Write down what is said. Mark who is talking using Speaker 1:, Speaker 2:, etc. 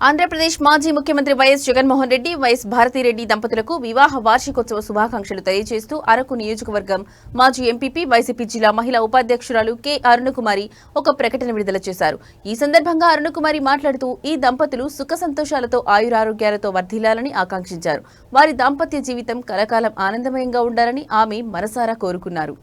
Speaker 1: ఆంధ్రప్రదేశ్ మాజీ ముఖ్యమంత్రి YS Jaganmohan Reddy YS Bharathi Reddy దంపతులకు వివాహ వార్షికోత్సవ శుభాకాంక్షలు తెలియజేస్తూ అరకు నియోజకవర్గం మాజీ ఎంపీపీ వైసీపీ జిల్లా మహిళా ఉపాధ్యక్షురాలు కె అరుణకుమారి ఒక ప్రకటన విడుదల చేశారు. ఈ సందర్భంగా అరుణకుమారి మాట్లాడుతూ ఈ దంపతులు సుఖ సంతోషాలతో ఆయురారోగ్యాలతో వర్ధిల్లాలని ఆకాంక్షించారు. వారి దాంపత్య జీవితం కలకాలం ఆనందమయంగా ఉండాలని ఆమె మనసారా కోరుకున్నారు.